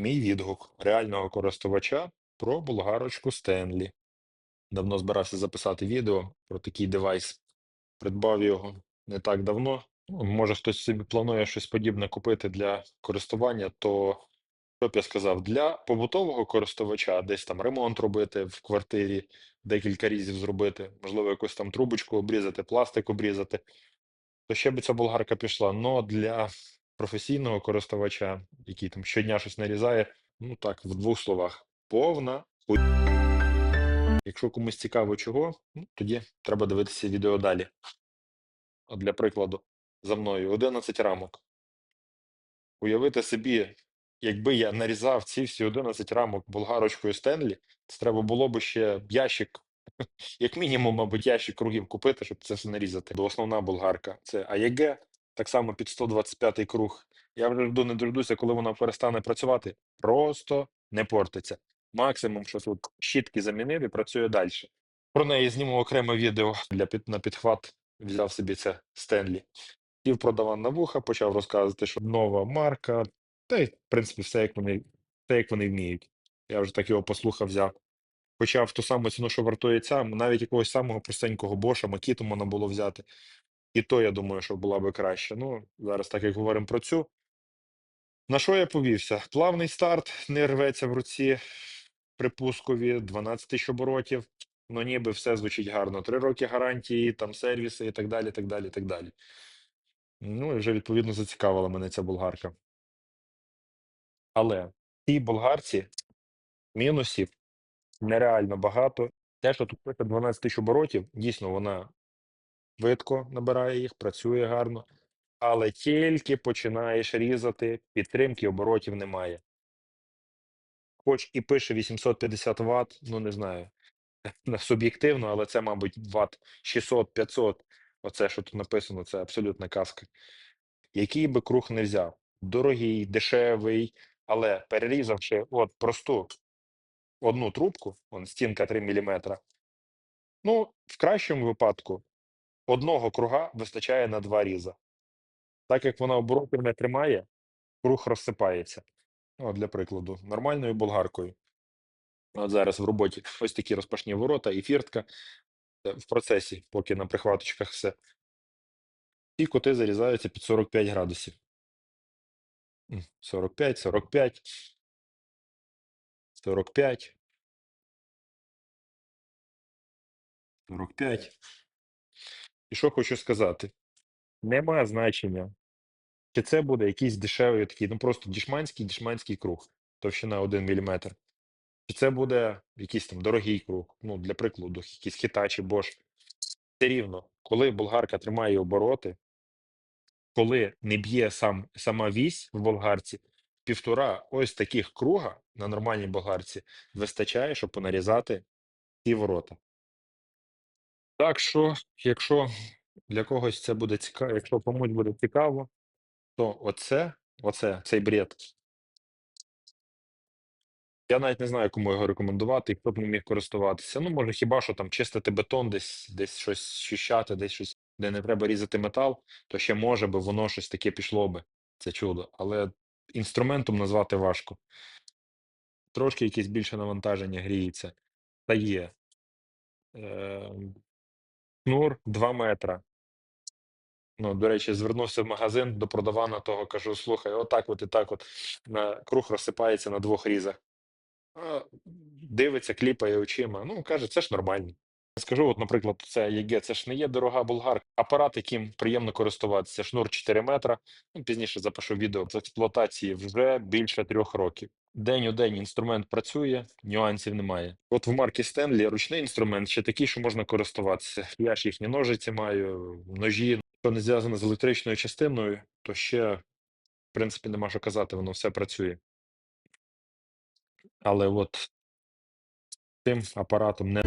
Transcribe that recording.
Мій відгук реального користувача про болгарочку Стенлі. Давно збирався записати відео про такий девайс. Придбав його не так давно. Ну, може, хтось собі планує щось подібне купити для користування, то що б я сказав, для побутового користувача, десь там ремонт робити в квартирі, декілька разів зробити, можливо, якусь там трубочку обрізати, пластик обрізати, то ще би ця болгарка пішла. Но для професійного користувача, який там щодня щось нарізає, ну так, в двох словах, повна. Якщо комусь цікаво чого, ну, тоді треба дивитися відео далі. От для прикладу, за мною 11 рамок. Уявити собі, якби я нарізав ці всі 11 рамок болгарочкою Стенлі, це треба було б ще ящик, як мінімум, мабуть, ящик кругів купити, щоб це все нарізати. Бо основна болгарка це АЄГ, так само під 125 круг. Я вже жду не дождуся, коли вона перестане працювати. Просто не портиться. Максимум, що тут щітки замінив і працює далі. Про неї зніму окреме відео для під, на підхват. Взяв собі це Стенлі. Сів продавав на вуха, почав розказувати, що нова марка, та й, в принципі, все як вони, все, як вони вміють. Я вже так його послухав, взяв. Почав ту саму ціну, що вартує ця, навіть якогось самого простенького боша, макіту можна було взяти. І то, я думаю, що була би краще. Ну, зараз, так як говоримо про цю. На що я повівся? Плавний старт, не рветься в руці, припускові, 12 тисяч оборотів. Ну, ніби все звучить гарно. Три роки гарантії, там сервіси і так далі, так далі, так далі. Ну, і вже відповідно зацікавила мене ця болгарка. Але цій болгарці мінусів нереально багато. Те, що тут пише 12 тисяч оборотів, дійсно вона швидко набирає їх, працює гарно, але тільки починаєш різати, підтримки оборотів немає. Хоч і пише 850 Вт, ну не знаю, суб'єктивно, але це, мабуть, Вт 600-500. Оце, що тут написано, це абсолютна казка. Який би круг не взяв, дорогий, дешевий, але перерізавши от просту одну трубку, вон стінка 3 мм, ну, в кращому випадку одного круга вистачає на два різа. Так як вона оборотів не тримає, круг розсипається. От, для прикладу, нормальною болгаркою. От зараз в роботі ось такі розпашні ворота і фіртка. Е, В процесі, поки на прихваточках все. Ці коти зарізаються під 45 градусів. 45, 45, 45. 45. І що хочу сказати: нема значення, чи це буде якийсь дешевий такий, ну просто дішманський дішманський круг, товщина 1 мм. Чи це буде якийсь там дорогий круг, ну, для прикладу, якийсь Hitachi, Bosch. Все рівно, коли болгарка тримає обороти, коли не б'є сам, сама вісь в болгарці, півтора ось таких круга на нормальній болгарці вистачає, щоб понарізати ці ворота. Так що, якщо для когось це буде цікаво, якщо комусь буде цікаво, то оце, оце, цей бред. Я навіть не знаю, кому його рекомендувати і хто б не міг користуватися. Ну, може, хіба що там чистити бетон, десь, десь щось щищати, десь щось, де не треба різати метал, то ще може би воно щось таке пішло би. Це чудо. Але інструментом назвати важко. Трошки якесь більше навантаження гріється. Та є. Е, шнур 2 метра. Ну, до речі, звернувся в магазин до продавана того, кажу: слухай, отак от і так от на круг розсипається на двох різах. Дивиться, кліпає очима. Ну, каже, це ж нормально. Скажу, от, наприклад, це ЄГ, це ж не є дорога болгарка. Апарат, яким приємно користуватися, шнур 4 метра. Ну, пізніше запишу відео з експлуатації вже більше трьох років. День у день інструмент працює, нюансів немає. От в марки Стенлі ручний інструмент ще такий, що можна користуватися. Я ж їхні ножиці маю, ножі. Що не зв'язано з електричною частиною, то ще, в принципі, нема що казати, воно все працює. Але от тим апаратом не.